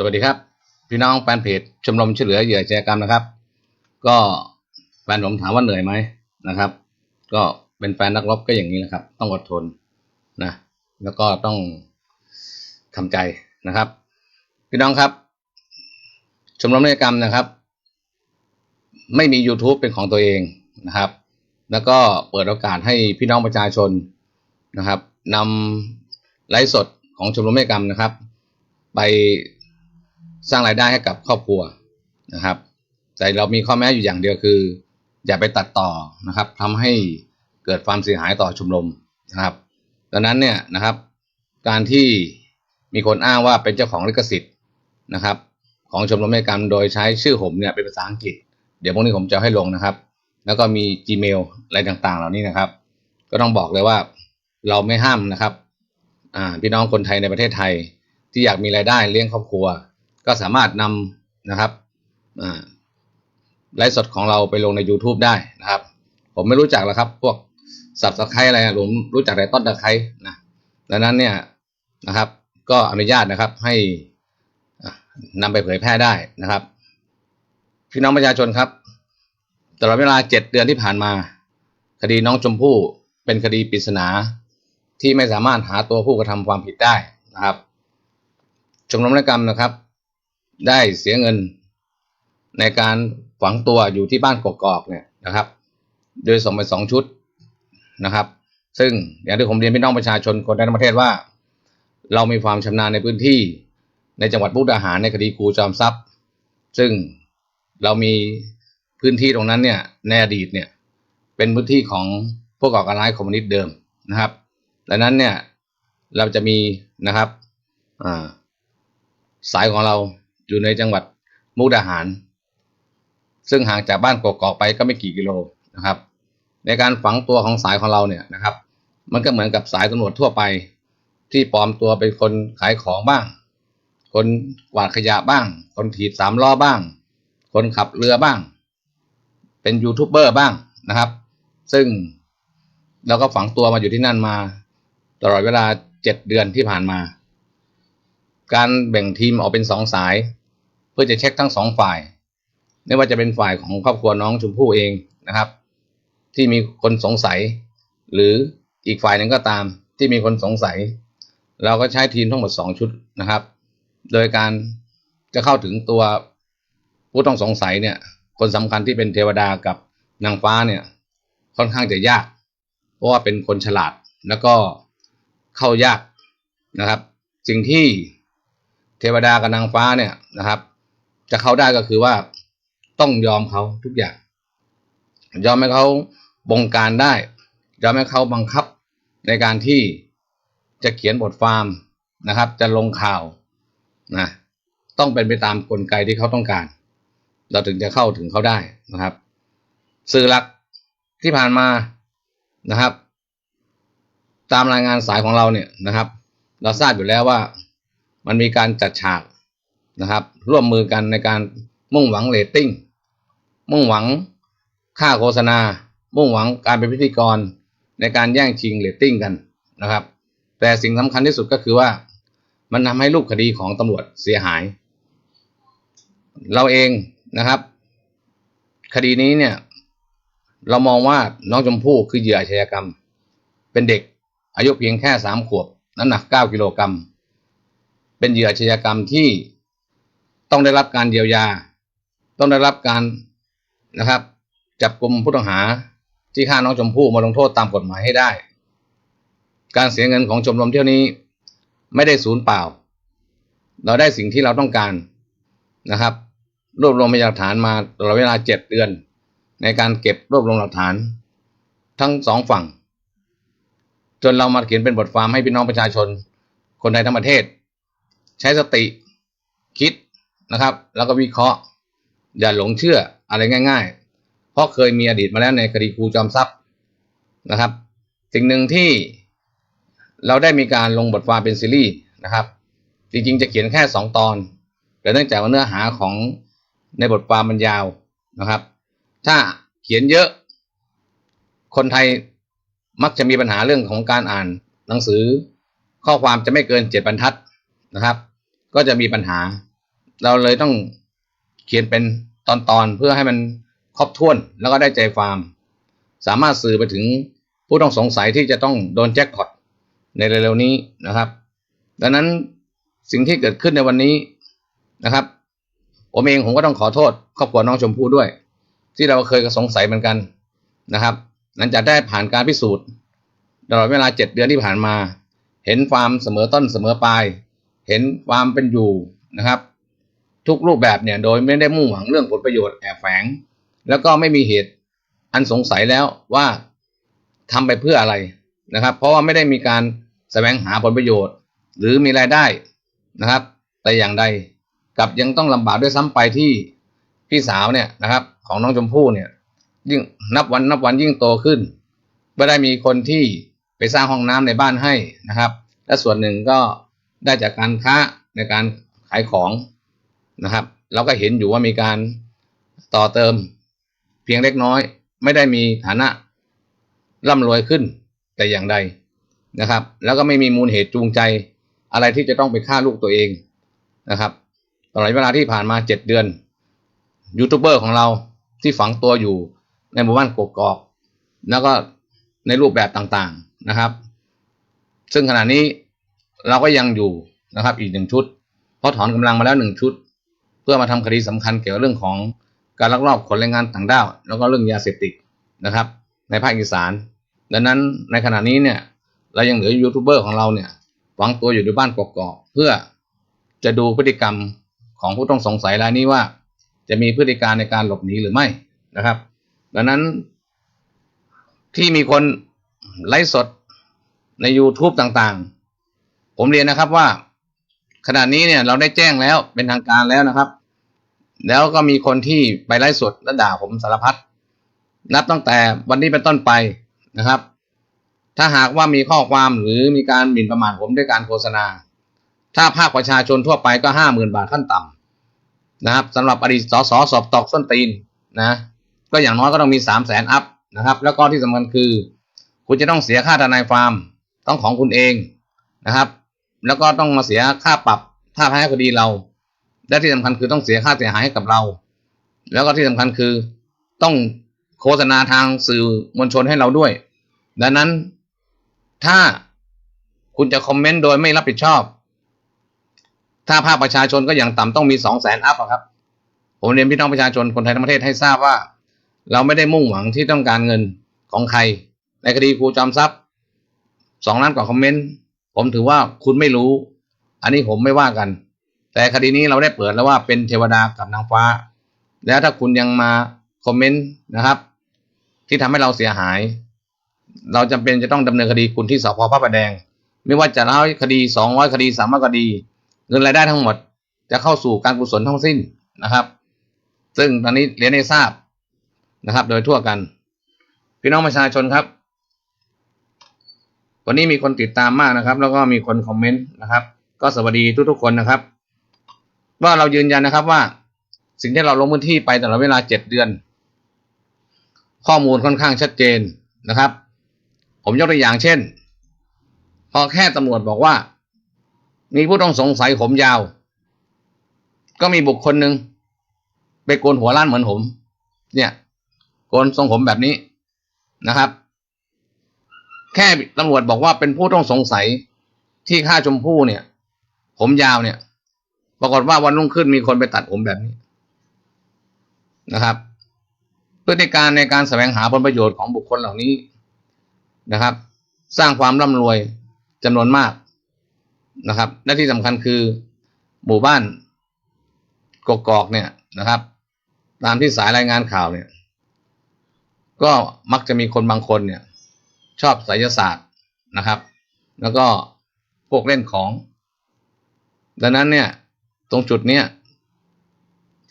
สวัสดีครับ พี่น้องแฟนเพจชมรมช่วยเหลือเหยื่ออาชญากรรมนะครับ ก็แฟนผมถามว่าเหนื่อยไหมนะครับ ก็เป็นแฟนนักรบก็อย่างนี้แหละครับ ต้องอดทนนะแล้วก็ต้องทำใจนะครับ พี่น้องครับ ชมรมนิยกรรมนะครับ ไม่มี YouTube เป็นของตัวเองนะครับ แล้วก็เปิดโอกาสให้พี่น้องประชาชนนะครับนำไลฟ์สดของชมรมนิยกรรมนะครับ ไป สร้างรายได้ให้กับครอบครัวนะครับ แต่เรามีข้อแม้อยู่อย่างเดียวคือ อย่าไปตัดต่อนะครับทำให้เกิดความเสียหายต่อชมรมนะครับดังนั้นเนี่ยนะครับ การที่มีคนอ้างว่าเป็นเจ้าของลิขสิทธิ์นะครับ ของชมรมนิยกรรมโดยใช้ชื่อผมเนี่ยเป็นภาษาอังกฤษ เดี๋ยวพวกนี้ผมจะให้ลงนะครับ แล้วก็มี Gmail อะไรต่างๆ เหล่านี้นะครับ ก็ต้องบอกเลยว่าเราไม่ห้ามนะครับพี่น้องคนไทยในประเทศไทยที่อยากมีรายได้เลี้ยงครอบครัว ก็สามารถนำนะครับไลฟ์สดของเราไปลงใน YouTube ได้นะครับ ผมไม่รู้จักแล้วครับ พวกสับสไครอะไรผมรู้จักแต่ต้นตะไคร้นะดังนั้นเนี่ยนะครับ ก็อนุญาตนะครับให้นำไปเผยแพร่ได้นะครับ พี่น้องประชาชนครับตลอดเวลาเจ็ดเดือนที่ผ่านมา คดีน้องชมพู่เป็นคดีปริศนา ที่ไม่สามารถหาตัวผู้กระทำความผิดได้นะครับชมรมนกรรมนะครับ ได้เสียเงินในการฝังตัวอยู่ที่บ้านกอกๆเนี่ยนะครับ โดยส่งไปสองชุดนะครับ ซึ่งอย่างที่ผมเรียนพี่น้องประชาชนคนในประเทศว่า เรามีความชำนาญในพื้นที่ในจังหวัดมุกดาหารในคดีครูจอมทรัพย์ ซึ่งเรามีพื้นที่ตรงนั้นเนี่ยในอดีตเนี่ยเป็นพื้นที่ของพวกก่อการร้ายคอมมิวนิสต์เดิมนะครับดังนั้นเนี่ยเราจะมีนะครับสายของเรา อยู่ในจังหวัดมุกดาหาร ซึ่งห่างจากบ้านกกอกไปก็ไม่กี่กิโลนะครับ ในการฝังตัวของสายของเราเนี่ยนะครับ มันก็เหมือนกับสายตำรวจทั่วไป ที่ปลอมตัวเป็นคนขายของบ้าง คนกวาดขยะบ้าง คนถีบสามล้อบ้าง คนขับเรือบ้าง เป็นยูทูบเบอร์บ้างนะครับ ซึ่งเราก็ฝังตัวมาอยู่ที่นั่นมา ตลอดเวลาเจ็ดเดือนที่ผ่านมา การแบ่งทีมออกเป็นสองสาย เพื่อจะเช็คทั้งสองฝ่าย ไม่ว่าจะเป็นฝ่ายของครอบครัวน้องชมพู่เองนะครับ ที่มีคนสงสัย หรืออีกฝ่ายหนึ่งก็ตามที่มีคนสงสัย เราก็ใช้ทีมทั้งหมดสองชุดนะครับ โดยการจะเข้าถึงตัวผู้ต้องสงสัยเนี่ย คนสำคัญที่เป็นเทวดากับนางฟ้าเนี่ย ค่อนข้างจะยาก เพราะว่าเป็นคนฉลาดแล้วก็เข้ายากนะครับ สิ่งที่ เทวดากับนางฟ้าเนี่ยนะครับ จะเข้าได้ก็คือว่าต้องยอมเขาทุกอย่าง ยอมให้เขาบงการได้ ยอมให้เขาบังคับในการที่จะเขียนบทความนะครับ จะลงข่าวนะต้องเป็นไปตามกลไกที่เขาต้องการ เราถึงจะเข้าถึงเขาได้นะครับ สื่อหลักที่ผ่านมานะครับ ตามรายงานสายของเราเนี่ยนะครับ เราทราบอยู่แล้วว่า มันมีการจัดฉากนะครับ ร่วมมือกันในการมุ่งหวังเรตติ้ง มุ่งหวังค่าโฆษณา มุ่งหวังการเป็นพิธีกรในการแย่งชิงเรตติ้งกันนะครับ แต่สิ่งสำคัญที่สุดก็คือว่า มันทำให้รูปคดีของตำรวจเสียหาย เราเองนะครับ คดีนี้เนี่ย เรามองว่าน้องชมพู่คือเหยื่ออาชญากรรม เป็นเด็กอายุเพียงแค่สามขวบน้ำหนักเก้ากิโลกรัม เป็นเหยื่ออาชญากรรมที่ต้องได้รับการเยียวยา ต้องได้รับการนะครับ จับกลุ่มผู้ต้องหาที่ฆ่าน้องชมพู่มาลงโทษตามกฎหมายให้ได้ การเสียเงินของชมรมเที่ยวนี้ไม่ได้สูญเปล่า เราได้สิ่งที่เราต้องการนะครับ รวบรวมพยานหลักฐานมาตลอดเวลาเจ็ดเดือน ในการเก็บรวบรวมหลักฐาน ทั้งสองฝั่ง จนเรามาเขียนเป็นบทความให้พี่น้องประชาชน คนไทยทั้งประเทศ ใช้สติคิดนะครับ แล้วก็วิเคราะห์ อย่าหลงเชื่ออะไรง่าย ๆ เพราะเคยมีอดีตมาแล้วในคดีครูจอมทรัพย์นะครับ สิ่งหนึ่งที่เราได้มีการลงบทความเป็นซีรีส์นะครับ จริงๆ จะเขียนแค่สองตอน แต่เนื่องจากว่าเนื้อหาของในบทความมันยาวนะครับ ถ้าเขียนเยอะ คนไทยมักจะมีปัญหาเรื่องของการอ่านหนังสือ ข้อความจะไม่เกินเจ็ดบรรทัดนะครับ ก็จะมีปัญหา เราเลยต้องเขียนเป็นตอนๆเพื่อให้มันครอบถ้วนแล้วก็ได้ใจความ สามารถสื่อไปถึงผู้ต้องสงสัยที่จะต้องโดนแจ็คพอตในเร็วๆนี้นะครับ ดังนั้นสิ่งที่เกิดขึ้นในวันนี้นะครับ ผมเองผมก็ต้องขอโทษครอบครัวน้องชมพู่ด้วย ที่เราเคยสงสัยเหมือนกันนะครับ หลังจากได้ผ่านการพิสูจน์ตลอดเวลาเจ็ดเดือนที่ผ่านมา เห็นความเสมอต้นเสมอปลาย เห็นความเป็นอยู่นะครับ ทุกรูปแบบเนี่ยโดยไม่ได้มุ่งหวังเรื่องผลประโยชน์แอบแฝง แล้วก็ไม่มีเหตุอันสงสัยแล้วว่าทำไปเพื่ออะไรนะครับ เพราะว่าไม่ได้มีการแสวงหาผลประโยชน์ หรือมีรายได้นะครับ แต่อย่างใดกับยังต้องลำบากด้วยซ้ำไปที่พี่สาวเนี่ยนะครับ ของน้องชมพู่เนี่ยยิ่งนับวันนับวันยิ่งโตขึ้นไม่ได้มีคนที่ไปสร้างห้องน้ำในบ้านให้นะครับ และส่วนหนึ่งก็ ได้จากการค้าในการขายของนะครับ เราก็เห็นอยู่ว่ามีการต่อเติมเพียงเล็กน้อย ไม่ได้มีฐานะร่ำรวยขึ้นแต่อย่างใดนะครับ แล้วก็ไม่มีมูลเหตุจูงใจอะไรที่จะต้องไปฆ่าลูกตัวเองนะครับตลอดเวลาที่ผ่านมาเจ็ดเดือนยูทูบเบอร์ของเราที่ฝังตัวอยู่ในหมู่บ้านกกอก แล้วก็ในรูปแบบต่างๆนะครับ ซึ่งขณะนี้ เราก็ยังอยู่นะครับ อีกหนึ่งชุด เพราะถอนกำลังมาแล้วหนึ่งชุด เพื่อมาทำคดีสำคัญเกี่ยวกับเรื่องของการลักลอบขนแรงงานต่างด้าว แล้วก็เรื่องยาเสพติดนะครับ ในภาคอีสาน ดังนั้นในขณะนี้เนี่ยเรายังเหลือยูทูบเบอร์ของเราเนี่ยฝังตัวอยู่ในบ้านกกอกเพื่อจะดูพฤติกรรมของผู้ต้องสงสัยรายนี้ว่า จะมีพฤติการในการหลบหนีหรือไม่นะครับ ดังนั้นที่มีคนไลฟ์สดใน YouTube ต่างๆ ผมเรียนนะครับว่า ขณะนี้เนี่ยเราได้แจ้งแล้วเป็นทางการแล้วนะครับ แล้วก็มีคนที่ไปไลฟ์สดและด่าผมสารพัดนับตั้งแต่วันนี้เป็นต้นไปนะครับ ถ้าหากว่ามีข้อความหรือมีการหมิ่นประมาทผมด้วยการโฆษณา ถ้าภาคประชาชนทั่วไปก็ห้าหมื่นบาทขั้นต่ำนะครับสำหรับอดีตสสสอบตอกส้นตีนนะก็อย่างน้อยก็ต้องมีสามแสนอัพนะครับ แล้วก็ที่สำคัญคือ คุณจะต้องเสียค่าทนายฟาร์มต้องของคุณเองนะครับ แล้วก็ต้องมาเสียค่าปรับถ้าแพ้คดีเรา และที่สำคัญคือต้องเสียค่าเสียหายให้กับเรา แล้วก็ที่สำคัญคือต้องโฆษณาทางสื่อมวลชนให้เราด้วย ดังนั้นถ้าคุณจะคอมเมนต์โดยไม่รับผิดชอบ ถ้าภาคประชาชนก็อย่างต่ำต้องมีสองแสนอัพครับ ผมเรียนพี่น้องประชาชนคนไทยทั้งประเทศให้ทราบว่า เราไม่ได้มุ่งหวังที่ต้องการเงินของใคร ในคดีครูจอมทรัพย์สองล้านกว่าคอมเมนต์ ผมถือว่าคุณไม่รู้ อันนี้ผมไม่ว่ากัน แต่คดีนี้เราได้เปิดแล้วว่าเป็นเทวดากับนางฟ้า แล้วถ้าคุณยังมาคอมเมนต์นะครับ ที่ทำให้เราเสียหาย เราจำเป็นจะต้องดำเนินคดีคุณที่สพพระประแดง ไม่ว่าจะเล่าคดีสองร้อยคดีสามร้อยคดี เงินรายได้ทั้งหมด จะเข้าสู่การกุศลทั้งสิ้นนะครับ ซึ่งตอนนี้เรียนให้ทราบนะครับ โดยทั่วกัน พี่น้องประชาชนครับ วันนี้มีคนติดตามมากนะครับ แล้วก็มีคนคอมเมนต์นะครับ ก็สวัสดีทุกๆคนนะครับ ว่าเรายืนยันนะครับว่า สิ่งที่เราลงพื้นที่ไปตลอดเวลาเจ็ดเดือน ข้อมูลค่อนข้างชัดเจนนะครับ ผมยกตัวอย่างเช่น พอแค่ตำรวจบอกว่า มีผู้ต้องสงสัยผมยาว ก็มีบุคคลหนึ่งไปโกนหัวล้านเหมือนผม เนี่ย โกนทรงผมแบบนี้นะครับ แค่ตำรวจบอกว่าเป็นผู้ต้องสงสัยที่ฆ่าชมพู่เนี่ย ผมยาวเนี่ย ปรากฏว่าวันรุ่งขึ้นมีคนไปตัดผมแบบนี้นะครับ พฤติการในการแสวงหาผลประโยชน์ของบุคคลเหล่านี้นะครับ สร้างความร่ำรวยจำนวนมากนะครับ และที่สำคัญคือหมู่บ้านกกอกเนี่ยนะครับ ตามที่สายรายงานข่าวเนี่ย ก็มักจะมีคนบางคนเนี่ย ชอบไสยศาสตร์นะครับ แล้วก็พวกเล่นของ ดังนั้นเนี่ย ตรงจุดเนี้ย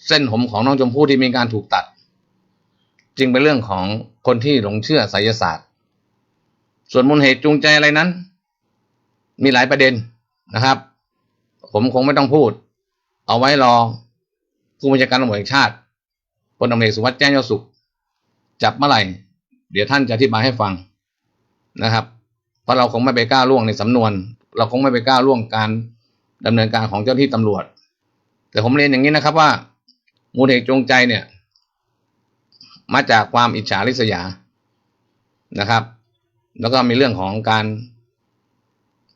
เส้นผมของน้องชมพู่ที่มีการถูกตัด จึงเป็นเรื่องของคนที่หลงเชื่อไสยศาสตร์ ส่วนมูลเหตุจูงใจอะไรนั้น มีหลายประเด็นนะครับ ผมคงไม่ต้องพูด เอาไว้รอผู้บัญชาการตำรวจแห่งชาติพลตำรวจเอกสุวัสดิ์แจ้งยอดสุข จับเมื่อไหร่ เดี๋ยวท่านจะอธิบายให้ฟัง นะครับ เพราะเราคงไม่ไปกล้าล่วงในสำนวน เราคงไม่ไปกล้าล่วงการดำเนินการของเจ้าที่ตำรวจ แต่ผมเรียนอย่างนี้นะครับว่า มูลเหตุจูงใจเนี่ย มาจากความอิจฉาริษยานะครับ แล้วก็มีเรื่องของการ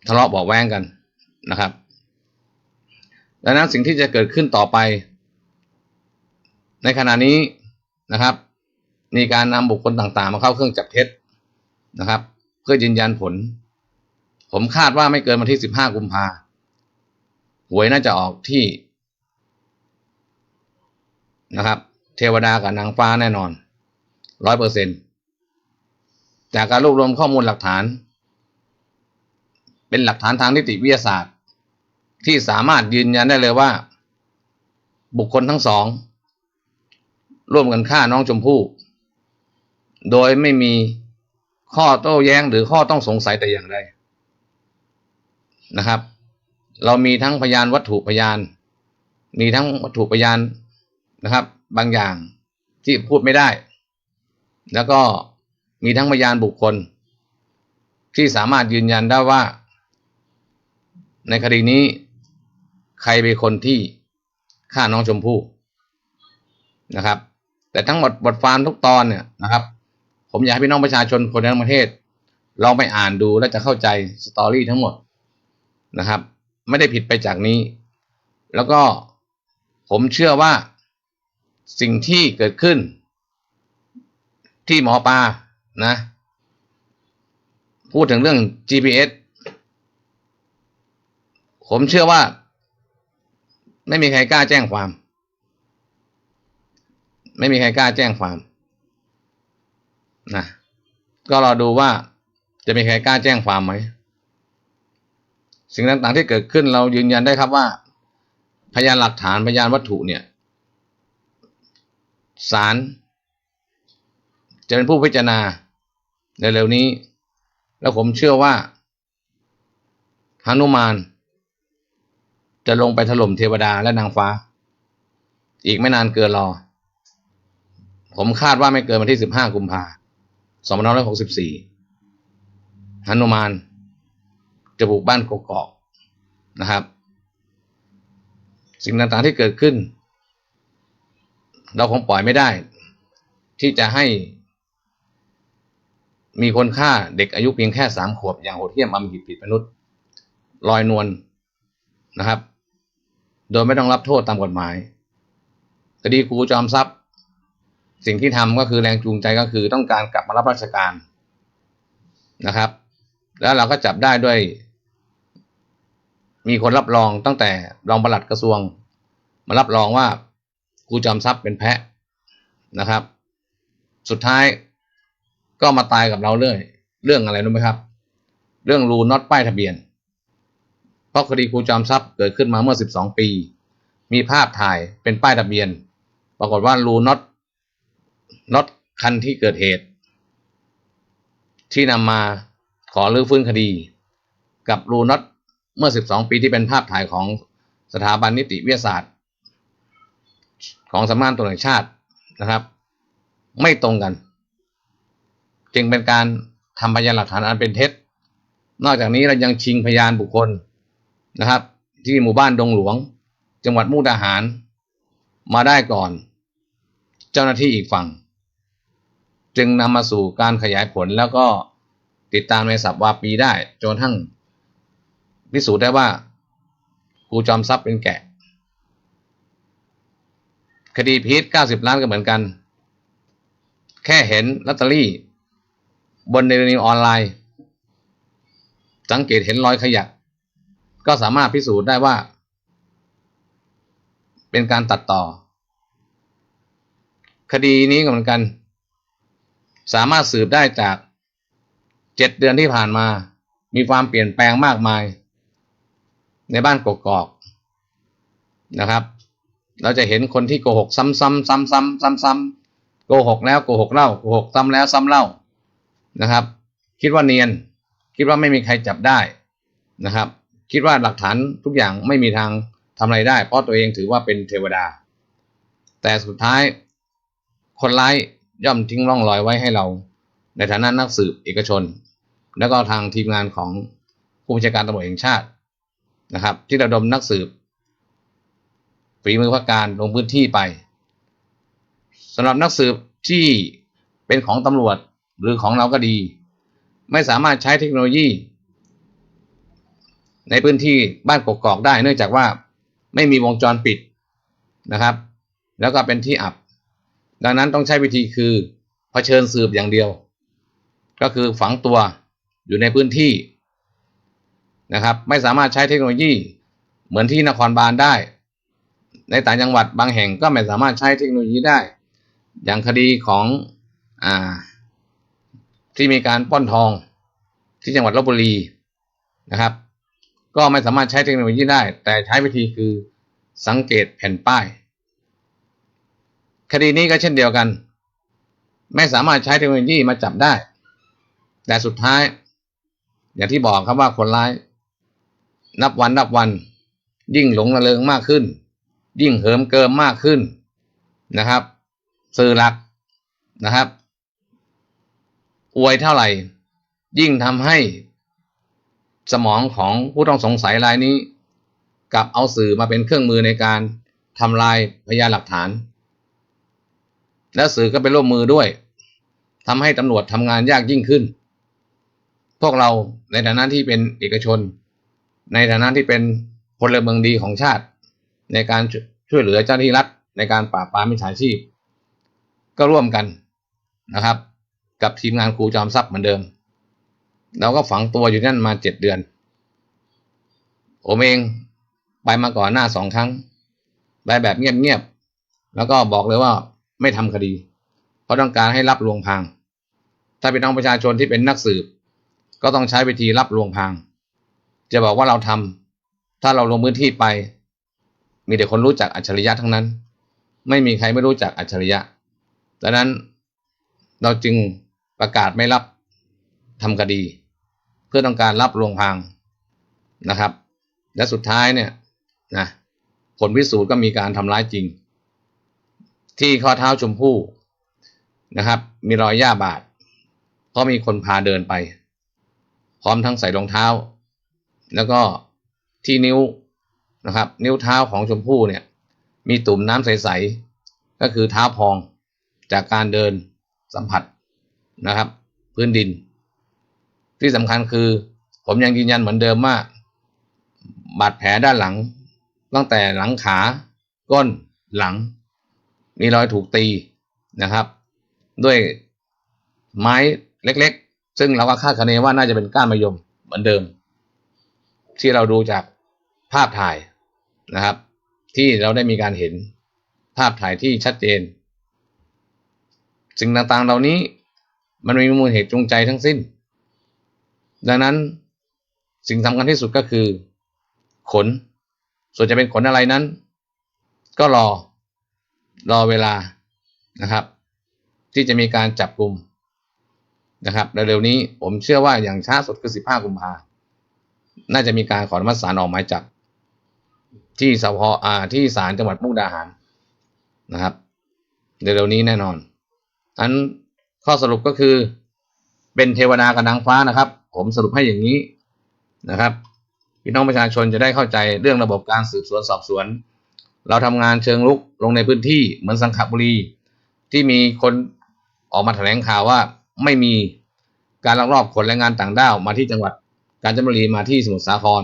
ทะเลาะเบาแว้งกันนะครับ ดังนั้นสิ่งที่จะเกิดขึ้นต่อไป ในขณะนี้นะครับ มีการนำบุคคลต่างๆ มาเข้าเครื่องจับเท็จนะครับ เพื่อยืนยันผล ผมคาดว่าไม่เกินวันที่15กุมภาหวยน่าจะออกที่นะครับ เทวดากับนางฟ้าแน่นอนร้อยเปอร์เซ็นจากการรวบรวมข้อมูลหลักฐาน เป็นหลักฐานทางนิติวิทยาศาสตร์ ที่สามารถยืนยันได้เลยว่า บุคคลทั้งสอง ร่วมกันฆ่าน้องชมพู่ โดยไม่มี ข้อโต้แย้งหรือข้อต้องสงสัยแต่อย่างใดนะครับ เรามีทั้งพยานวัตถุพยาน มีทั้งวัตถุพยานนะครับ บางอย่างที่พูดไม่ได้ แล้วก็มีทั้งพยานบุคคล ที่สามารถยืนยันได้ว่า ในคดีนี้ใครเป็นคนที่ฆ่าน้องชมพู่นะครับ แต่ทั้งหมดบทความทุกตอนเนี่ยนะครับ ผมอยากให้พี่น้องประชาชนคนในประเทศลองไปอ่านดูและจะเข้าใจสตอรี่ทั้งหมดนะครับ ไม่ได้ผิดไปจากนี้ แล้วก็ผมเชื่อว่าสิ่งที่เกิดขึ้น ที่หมอปลานะ พูดถึงเรื่อง GPS ผมเชื่อว่า ไม่มีใครกล้าแจ้งความ ไม่มีใครกล้าแจ้งความ นะก็รอดูว่าจะมีใครกล้าแจ้งความไหม สิ่งต่างๆที่เกิดขึ้นเรายืนยันได้ครับว่า พยานหลักฐานพยานวัตถุเนี่ยศาลจะเป็นผู้พิจารณาในเร็วนี้ แล้วผมเชื่อว่าหนุมาน จะลงไปถล่มเทวดาและนางฟ้า อีกไม่นานเกินรอ ผมคาดว่าไม่เกินวันที่15กุมภาพันธ์ 2564หนุมานจะบุกบ้านกกอกนะครับ สิ่งต่างๆที่เกิดขึ้น เราคงปล่อยไม่ได้ ที่จะให้มีคนฆ่าเด็กอายุเพียงแค่สามขวบอย่างโหดเหี้ยมอำมหิตผิดมนุษย์ ลอยนวลนะครับ โดยไม่ต้องรับโทษตามกฎหมายคดีครูจอมทรัพย์ สิ่งที่ทำก็คือแรงจูงใจก็คือต้องการกลับมารับราชการนะครับ แล้วเราก็จับได้ด้วย มีคนรับรองตั้งแต่รองปลัดกระทรวง มารับรองว่าครูจอมทรัพย์เป็นแพะนะครับ สุดท้ายก็มาตายกับเราเรื่อยเรื่องอะไรรู้ไหมครับ เรื่องรูน็อตป้ายทะเบียน เพราะคดีครูจอมทรัพย์เกิดขึ้นมาเมื่อ 12 ปี มีภาพถ่ายเป็นป้ายทะเบียน ปรากฏว่ารูน็อต น็อตคันที่เกิดเหตุ ที่นำมาขอรื้อฟื้นคดี กับรูน็อตเมื่อ 12 ปีที่เป็นภาพถ่ายของสถาบันนิติวิทยาศาสตร์ ของสำนักงานตำรวจแห่งชาตินะครับ ไม่ตรงกัน จึงเป็นการทำพยานหลักฐานอันเป็นเท็จ นอกจากนี้เรายังชิงพยานบุคคลนะครับ ที่หมู่บ้านดงหลวง จังหวัดมุกดาหาร มาได้ก่อน เจ้าหน้าที่อีกฝั่ง จึงนำมาสู่การขยายผลแล้วก็ติดตามในสัปวาปีได้จนทั้งพิสูจน์ได้ว่าครูจอมทรัพย์เป็นแกะ คดีพีท90ล้านก็เหมือนกัน แค่เห็นลอตเตอรี่ บนเดลินิวออนไลน์ สังเกตเห็นรอยขยัก ก็สามารถพิสูจน์ได้ว่า เป็นการตัดต่อ คดีนี้ก็เหมือนกัน สามารถสืบได้จากเจ็ดเดือนที่ผ่านมา มีความเปลี่ยนแปลงมากมาย ในบ้านกกอกนะครับ เราจะเห็นคนที่โกหก ซ้ำๆซ้ำๆซ้ำๆโกหกแล้วโกหกเล่าโกหกซ้ำแล้วซ้ำเล่านะครับ คิดว่าเนียน คิดว่าไม่มีใครจับได้นะครับ คิดว่าหลักฐานทุกอย่างไม่มีทางทำอะไรได้ เพราะตัวเองถือว่าเป็นเทวดา แต่สุดท้ายคนร้าย ย่อมทิ้งร่องรอยไว้ให้เรา ในฐานะนักสืบเอกชน แล้วก็ทางทีมงานของผู้บัญชาการตำรวจแห่งชาตินะครับ ที่ระดมนักสืบฝีมือพระการลงพื้นที่ไปสำหรับนักสืบที่เป็นของตำรวจหรือของเราก็ดี ไม่สามารถใช้เทคโนโลยี ในพื้นที่บ้านกกอกได้ เนื่องจากว่าไม่มีวงจรปิดนะครับ แล้วก็เป็นที่อับ ดังนั้นต้องใช้วิธีคือเผชิญสืบอย่างเดียว ก็คือฝังตัวอยู่ในพื้นที่นะครับ ไม่สามารถใช้เทคโนโลยีเหมือนที่นครบาลได้ ในต่างจังหวัดบางแห่งก็ไม่สามารถใช้เทคโนโลยีได้ อย่างคดีของอที่มีการปล้นทองที่จังหวัดลบบุรีนะครับ ก็ไม่สามารถใช้เทคโนโลยีได้ แต่ใช้วิธีคือสังเกตแผ่นป้าย คดีนี้ก็เช่นเดียวกัน ไม่สามารถใช้เทคโนโลยีมาจับได้ แต่สุดท้าย อย่างที่บอกครับว่าคนร้าย นับวันนับวัน ยิ่งหลงระเริงมากขึ้น ยิ่งเหิมเกิมมากขึ้นนะครับ สื่อหลักนะครับ อวยเท่าไหร่ ยิ่งทำให้สมองของผู้ต้องสงสัยรายนี้ กลับเอาสื่อมาเป็นเครื่องมือในการทำลายพยานหลักฐาน และสื่อก็ไปร่วมมือด้วยทำให้ตำรวจทำงานยากยิ่งขึ้น พวกเราในฐานะที่เป็นเอกชน ในฐานะที่เป็นพลเมืองดีของชาติ ในการช่วยเหลือเจ้าหน้าที่รัฐในการปราบปรามมิจฉาชีพ ก็ร่วมกันนะครับ กับทีมงานครูจอมทรัพย์เหมือนเดิม เราก็ฝังตัวอยู่นั่นมาเจ็ดเดือน ผมเองไปมาก่อนหน้าสองครั้งไปแบบเงียบๆแล้วก็บอกเลยว่า ไม่ทำคดี เพราะต้องการให้รับลวงพาง ถ้าเป็นน้องประชาชนที่เป็นนักสืบ ก็ต้องใช้วิธีรับลวงพาง จะบอกว่าเราทำถ้าเราลงพื้นที่ไป มีแต่คนรู้จักอัจฉริยะทั้งนั้น ไม่มีใครไม่รู้จักอัจฉริยะดังนั้นเราจึงประกาศไม่รับทำคดี เพื่อต้องการรับลวงพางนะครับ และสุดท้ายเนี่ยนะผลพิสูจน์ก็มีการทำร้ายจริง ที่ข้อเท้าชมพู่นะครับ มีรอยหญ้าบาดเพราะมีคนพาเดินไป พร้อมทั้งใส่รองเท้า แล้วก็ที่นิ้วนะครับ นิ้วเท้าของชมพู่เนี่ย มีตุ่มน้ำใสๆก็คือเท้าพองจากการเดินสัมผัสนะครับ พื้นดิน ที่สำคัญคือ ผมยังยืนยันเหมือนเดิมว่าบาดแผลด้านหลัง ตั้งแต่หลังขาก้นหลัง มีรอยถูกตีนะครับ ด้วยไม้เล็กๆ ซึ่งเราก็คาดคะเนว่าน่าจะเป็นก้านมะยมเหมือนเดิม ที่เราดูจากภาพถ่ายนะครับ ที่เราได้มีการเห็นภาพถ่ายที่ชัดเจน สิ่งต่างๆเหล่านี้มันมีมูลเหตุจูงใจทั้งสิ้น ดังนั้นสิ่งสำคัญที่สุดก็คือ ขน ส่วนจะเป็นขนอะไรนั้น ก็รอ รอเวลานะครับ ที่จะมีการจับกลุ่มนะครับเร็วๆนี้ผมเชื่อว่าอย่างช้าสุดคือ 15 กุมภาน่าจะมีการขออนุมัติศาลออกหมายจับ ที่สพอาที่ศาลจังหวัดมุกดาหารนะครับเร็วๆนี้แน่นอนอันข้อสรุปก็คือเป็นเทวดากับนางฟ้านะครับ ผมสรุปให้อย่างนี้นะครับพี่น้องประชาชนจะได้เข้าใจเรื่องระบบการสืบสวนสอบสวน เราทำงานเชิงลุกลงในพื้นที่เหมือนสังขบุรี ที่มีคนออกมาแถลงข่าวว่าไม่มีการลักลอบขนแรงงานต่างด้าวมาที่จังหวัดกาญจนบุรีมาที่สมุทรสาคร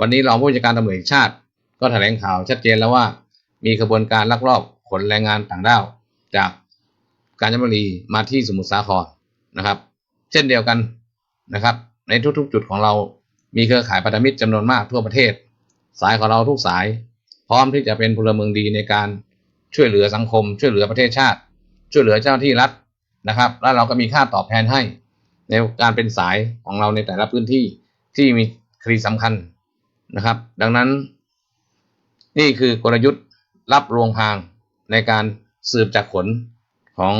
วันนี้รองผู้จัดการตำรวจแห่งชาติ ก็แถลงข่าวชัดเจนแล้วว่า มีขบวนการลักลอบขนแรงงานต่างด้าวจากกาญจนบุรีมาที่สมุทรสาครนะครับ เช่นเดียวกันนะครับ ในทุกๆ จุดของเรามีเครือข่ายพันธมิตรจำนวนมากทั่วประเทศ สายของเราทุกสาย พร้อมที่จะเป็นพลเมืองดีในการช่วยเหลือสังคม ช่วยเหลือประเทศชาติ ช่วยเหลือเจ้าที่รัฐนะครับ แล้วเราก็มีค่าตอบแทนให้ ในการเป็นสายของเราในแต่ละพื้นที่ที่มีคดีสำคัญนะครับ ดังนั้น นี่คือกลยุทธ์รับรวงพางในการสืบจากขนของ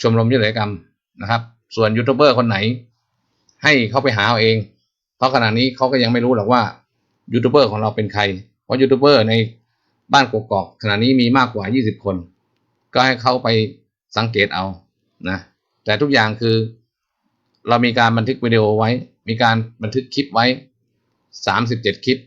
ชมรมยุทธกรรมนะครับ ส่วนยูทูบเบอร์คนไหน ให้เขาไปหาเอาเอง เพราะขณะนี้เขาก็ยังไม่รู้หรอกว่ายูทูบเบอร์ของเราเป็นใคร เพราะยูทูบเบอร์ในบ้านกกอกขณะนี้มีมากกว่า 20 คน ก็ให้เขาไปสังเกตเอานะแต่ทุกอย่างคือ เรามีการบันทึกวิดีโอไว้ มีการบันทึกคลิปไว้ 37 คลิป